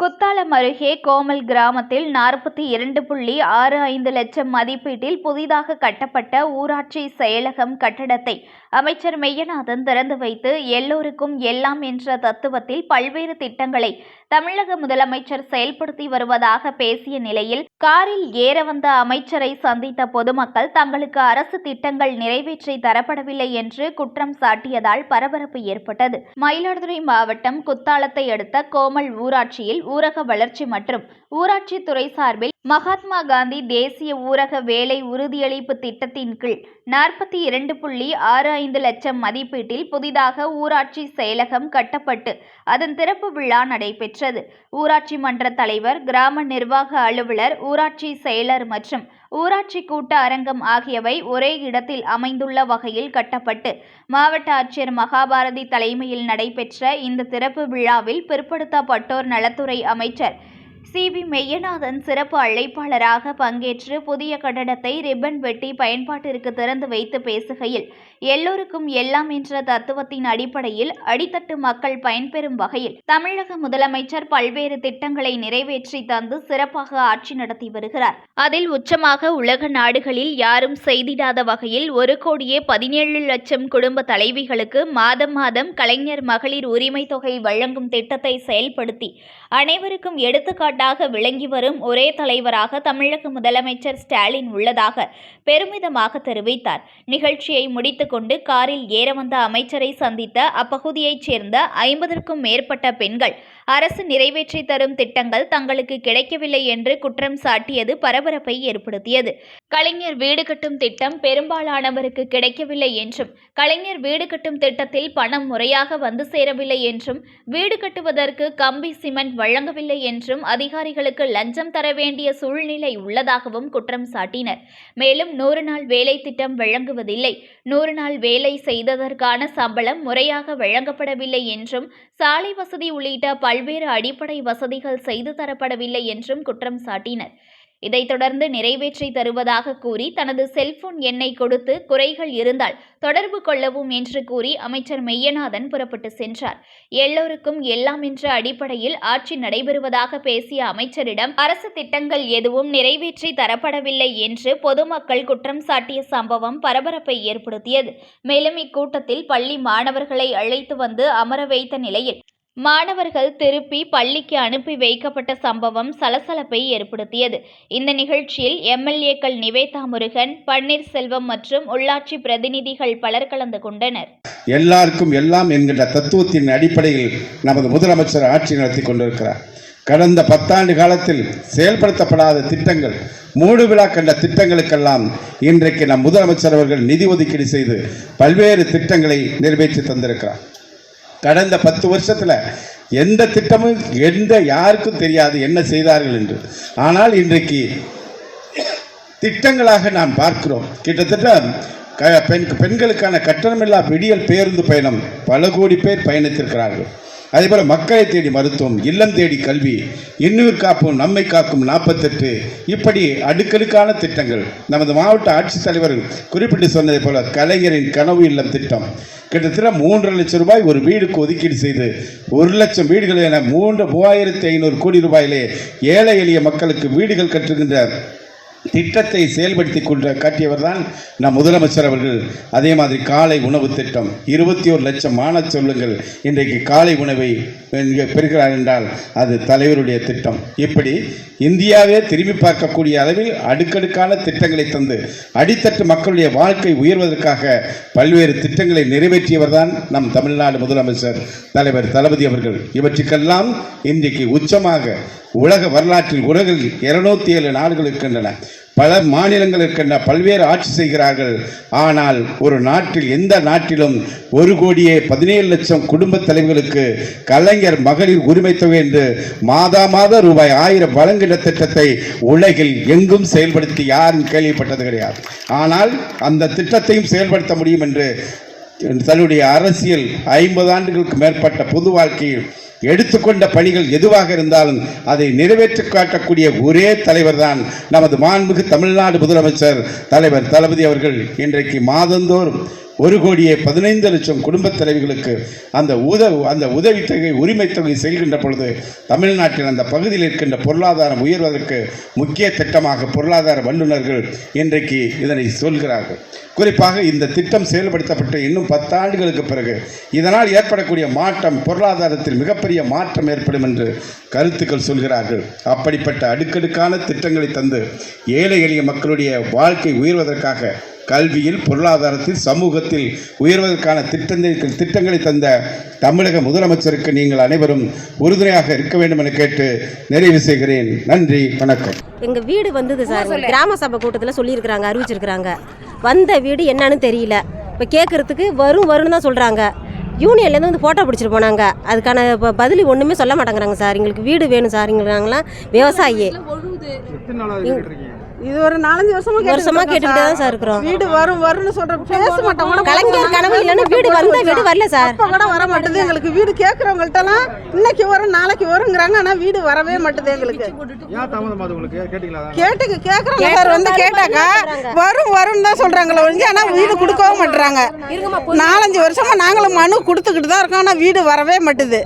குத்தாலம் அருகே கோமல் கிராமத்தில் நாற்பத்தி இரண்டு புள்ளி ஆறு ஐந்து லட்சம் மதிப்பீட்டில் புதிதாக கட்டப்பட்ட ஊராட்சி செயலகம் கட்டடத்தை அமைச்சர் மெய்யநாதன் திறந்து வைத்து எல்லோருக்கும் எல்லாம் என்ற தத்துவத்தில் பல்வேறு திட்டங்களை தமிழக முதலமைச்சர் செயல்படுத்தி வருவதாக பேசிய நிலையில் காரில் ஏற வந்த அமைச்சரை சந்தித்த பொதுமக்கள் தங்களுக்கு அரசு திட்டங்கள் நிறைவேற்றி தரப்படவில்லை என்று குற்றம் சாட்டியதால் பரபரப்பு ஏற்பட்டது. மயிலாடுதுறை மாவட்டம் குத்தாலத்தை அடுத்த கோமல் ஊராட்சியில் ஊரக வளர்ச்சி மற்றும் ஊராட்சித்துறை சார்பில் மகாத்மா காந்தி தேசிய ஊரக வேலை உறுதியளிப்பு திட்டத்தின் கீழ் நாற்பத்தி இரண்டு புள்ளி ஆறு ஐந்து லட்சம் மதிப்பீட்டில் புதிதாக ஊராட்சி செயலகம் கட்டப்பட்டு அதன் திறப்பு விழா நடைபெற்றது. ஊராட்சி மன்ற தலைவர் கிராம நிர்வாக அலுவலர் ஊராட்சி செயலர் மற்றும் ஊராட்சி கூட்ட அரங்கம் ஆகியவை ஒரே இடத்தில் அமைந்துள்ள வகையில் கட்டப்பட்டு மாவட்ட ஆட்சியர் மகாபாரதி தலைமையில் நடைபெற்ற இந்த திறப்பு விழாவில் பிற்படுத்தப்பட்டோர் நலத்துறை அமைச்சர் சி. வி. மெய்யநாதன் சிறப்பு அழைப்பாளராக பங்கேற்று புதிய கட்டடத்தை ரிப்பன் வெட்டி பயன்பாட்டிற்கு திறந்து வைத்து பேசுகையில் எல்லோருக்கும் எல்லாம் என்ற தத்துவத்தின் அடிப்படையில் அடித்தட்டு மக்கள் பயன்பெறும் வகையில் தமிழக முதலமைச்சர் பல்வேறு திட்டங்களை நிறைவேற்றி தந்து சிறப்பாக ஆட்சி நடத்தி வருகிறார். அதில் உச்சமாக உலக நாடுகளில் யாரும் செய்திடாத வகையில் ஒரு கோடியே பதினேழு லட்சம் குடும்ப தலைவிகளுக்கு மாதம் மாதம் கலைஞர் மகளிர் உரிமை தொகை வழங்கும் திட்டத்தை செயல்படுத்தி அனைவருக்கும் எடுத்துக்காட்டு ஆண்டாக விளங்கி வரும் ஒரே தலைவராக தமிழக முதலமைச்சர் ஸ்டாலின் உள்ளதாக பெருமிதமாக தெரிவித்தார். நிகழ்ச்சியை முடித்துக்கொண்டு காரில் ஏற வந்த அமைச்சரை சந்தித்த அப்பகுதியைச் சேர்ந்த ஐம்பதற்கும் மேற்பட்ட பெண்கள் அரசு நிறைவேற்றி தரும் திட்டங்கள் தங்களுக்கு கிடைக்கவில்லை என்று குற்றம் சாட்டியது பரபரப்பை ஏற்படுத்தியது. கலைஞர் வீடு கட்டும் திட்டம் பெரும்பாலானவருக்கு கிடைக்கவில்லை என்றும் கலைஞர் வீடு கட்டும் திட்டத்தில் பணம் முறையாக வந்து சேரவில்லை என்றும் வீடு கட்டுவதற்கு கம்பி சிமெண்ட் வழங்கவில்லை என்றும் அதிகாரிகளுக்கு லஞ்சம் தர வேண்டிய சூழ்நிலை உள்ளதாகவும் குற்றம் சாட்டினர். மேலும் நூறு நாள் வேலை திட்டம் வழங்குவதில்லை. நூறு நாள் வேலை செய்ததற்கான சம்பளம் முறையாக வழங்கப்படவில்லை என்றும் சாலை வசதி உள்ளிட்ட பல பல்வேறு அடிப்படை வசதிகள் செய்து தரப்படவில்லை என்றும் குற்றம் சாட்டினர். இதைத் தொடர்ந்து நிறைவேற்றி தருவதாக கூறி தனது செல்போன் எண்ணை கொடுத்து குறைகள் இருந்தால் தொடர்பு கொள்ளவும் என்று கூறி அமைச்சர் மெய்யநாதன் புறப்பட்டு சென்றார். எல்லோருக்கும் எல்லாம் என்ற அடிப்படையில் ஆட்சி நடைபெறுவதாக பேசிய அமைச்சரிடம் அரசு திட்டங்கள் எதுவும் நிறைவேற்றி தரப்படவில்லை என்று பொதுமக்கள் குற்றம் சாட்டிய சம்பவம் பரபரப்பை ஏற்படுத்தியது. மேலும் இக்கூட்டத்தில் பள்ளி மாணவர்களை அழைத்து வந்து அமர வைத்த நிலையில் மாணவர்கள் திருப்பி பள்ளிக்கு அனுப்பி வைக்கப்பட்ட சம்பவம் சலசலப்பை ஏற்படுத்தியது. இந்த நிகழ்ச்சியில் எம்எல்ஏக்கள் நிவேதா முருகன் பன்னீர்செல்வம் மற்றும் உள்ளாட்சி பிரதிநிதிகள் பலர் கலந்து கொண்டனர். எல்லாருக்கும் எல்லாம் என்கின்ற தத்துவத்தின் அடிப்படையில் நமது முதலமைச்சர் ஆட்சி நடத்தி கொண்டிருக்கிறார். கடந்த பத்தாண்டு காலத்தில் செயல்படுத்தப்படாத திட்டங்கள் மூடு விழா கண்ட திட்டங்களுக்கெல்லாம் இன்றைக்கு நம் முதலமைச்சர் அவர்கள் நிதி ஒதுக்கீடு செய்து பல்வேறு திட்டங்களை நிறைவேற்றி தந்திருக்கிறார். கடந்த பத்து வருஷத்தில் எந்த திட்டமும் எந்த யாருக்கும் தெரியாது என்ன செய்தார்கள் என்று. ஆனால் இன்றைக்கு திட்டங்களாக நாம் பார்க்கிறோம். கிட்டத்தட்ட க பெண் பெண்களுக்கான கட்டணமில்லா விடியல் பேருந்து பயணம் பல கோடி பேர் பயணித்திருக்கிறார்கள். அதேபோல் மக்களை தேடி மருத்துவம் இல்லம் தேடி கல்வி இன்னுயிர் காப்போம் நம்மை காக்கும் நாற்பத்தெட்டு. இப்படி அடுக்கடுக்கான திட்டங்கள். நமது மாவட்ட ஆட்சித்தலைவர் குறிப்பிட்டு சொன்னதை போல கலைஞரின் கனவு இல்லம் திட்டம். கிட்டத்தட்ட மூன்று லட்சம் ரூபாய் ஒரு வீடுக்கு ஒதுக்கீடு செய்து ஒரு லட்சம் வீடுகள் என மூன்று மூவாயிரத்தி ஐநூறு கோடி ரூபாயிலே ஏழை எளிய மக்களுக்கு வீடுகள் கட்டுகின்ற திட்டத்தை செயல்படுத்தி கொண்டு காட்டியவர் தான் நம் முதலமைச்சர் அவர்கள். அதே மாதிரி காலை உணவு திட்டம். இருபத்தி ஒரு லட்சம் மாண சொல்லுங்கள் இன்றைக்கு காலை உணவை பெறுகிறார் என்றால் அது தலைவருடைய திட்டம். இப்படி இந்தியாவே திரும்பி பார்க்கக்கூடிய அளவில் அடுக்கடுக்கான திட்டங்களை தந்து அடித்தட்டு மக்களுடைய வாழ்க்கை உயர்வதற்காக பல்வேறு திட்டங்களை நிறைவேற்றியவர் தான் நம் தமிழ்நாடு முதலமைச்சர் தலைவர் தளபதி அவர்கள். இவற்றுக்கெல்லாம் இன்றைக்கு உச்சமாக உலக வரலாற்றில் உலகில் இருநூத்தி ஏழு நாடுகள் இருக்கின்றன. பல மாநிலங்கள் இருக்கின்ற பல்வேறு ஆட்சி செய்கிறார்கள். ஆனால் ஒரு நாட்டில் எந்த நாட்டிலும் ஒரு கோடியே பதினேழு லட்சம் குடும்ப தலைவர்களுக்கு கலைஞர் மகளிர் உரிமை தொகை என்று மாதா மாத ரூபாய் ஆயிரம் வழங்குகிற திட்டத்தை உலகில் எங்கும் செயல்படுத்தி யாரும் கேள்விப்பட்டது கிடையாது. ஆனால் அந்த திட்டத்தையும் செயல்படுத்த முடியும் என்று தன்னுடைய அரசியல் ஐம்பது ஆண்டுகளுக்கு மேற்பட்ட பொது வாழ்க்கையில் எடுத்துக்கொண்ட பணிகள் எதுவாக இருந்தாலும் அதை நிறைவேற்றி காட்டக்கூடிய ஒரே தலைவர் தான் நமது மாண்புக்கு தமிழ்நாடு முதலமைச்சர் தலைவர் தளபதி அவர்கள். இன்றைக்கு மாதந்தோறும் ஒரு கோடியே பதினைந்து லட்சம் குடும்பத் தலைவிகளுக்கு அந்த உத அந்த உதவித்தொகை உரிமை தொகை செல்கின்ற பொழுது தமிழ்நாட்டில் அந்த பகுதியில் இருக்கின்ற பொருளாதாரம் உயர்வதற்கு முக்கிய திட்டமாக பொருளாதார வல்லுநர்கள் இன்றைக்கு இதனை சொல்கிறார்கள். குறிப்பாக இந்த திட்டம் செயல்படுத்தப்பட்டு இன்னும் பத்தாண்டுகளுக்கு பிறகு இதனால் ஏற்படக்கூடிய மாற்றம் பொருளாதாரத்தில் மிகப்பெரிய மாற்றம் ஏற்படும் என்று கருத்துக்கள் சொல்கிறார்கள். அப்படிப்பட்ட அடுக்கடுக்கான திட்டங்களை தந்து ஏழை எளிய மக்களுடைய வாழ்க்கை உயர்வதற்காக கல்வியில் பொருளாதாரத்தில் சமூகத்தில் உயர்வதற்கான திட்டங்களை திட்டங்களை தந்த தமிழக முதலமைச்சருக்கு நீங்கள் அனைவரும் உறுதுணையாக இருக்க வேண்டும் என கேட்டு நிறைவு செய்கிறேன். நன்றி வணக்கம். எங்கள் வீடு வந்தது சார். கிராம சபை கூட்டத்தில் சொல்லியிருக்கிறாங்க அறிவிச்சிருக்கிறாங்க. வந்த வீடு என்னன்னு தெரியல. இப்போ கேட்குறதுக்கு வரும் வரும்னு தான் சொல்கிறாங்க யூனியன்லேருந்து வந்து ஃபோட்டோ பிடிச்சிட்டு போனாங்க. அதுக்கான இப்போ பதில் ஒன்றுமே சொல்ல மாட்டேங்கிறாங்க சார். எங்களுக்கு வீடு வேணும் சார். எங்களுக்கு நாங்களாம் விவசாயி இது ஒரு நாலஞ்சு வருஷமா வருஷமா கேட்டுட்டு கேட்டுக்கிட்டே தான் சார். இருக்கிறோம். வீடு வரும் வரும்னு சொல்ற பேச மாட்டோம். கலைஞர் கனவு இல்லைன்னா வீடு வந்த வீடு வரல சார். அப்ப கூட வர மாட்டேது. எங்களுக்கு வீடு கேட்கறவங்கள்ட்ட எல்லாம் இன்னைக்கு வரும் நாளைக்கு வருங்கிறாங்க ஆனா வீடு வரவே மாட்டேது எங்களுக்கு. ஏன் தாமதமாகுது உங்களுக்கு? கேட்டீங்களா? அதான்? கேட்டுக்கு கேட்கறவங்க சார் வந்து கேட்டாக்கா வரும் வரும்னு தான் சொல்றாங்களே ஒழிஞ்சு ஆனா வீடு கொடுக்கவும் மாட்டுறாங்க. நாலஞ்சு வருஷமா நாங்களும் மனு கொடுத்துக்கிட்டு தான் இருக்கோம் ஆனா வீடு வரவே மாட்டுது.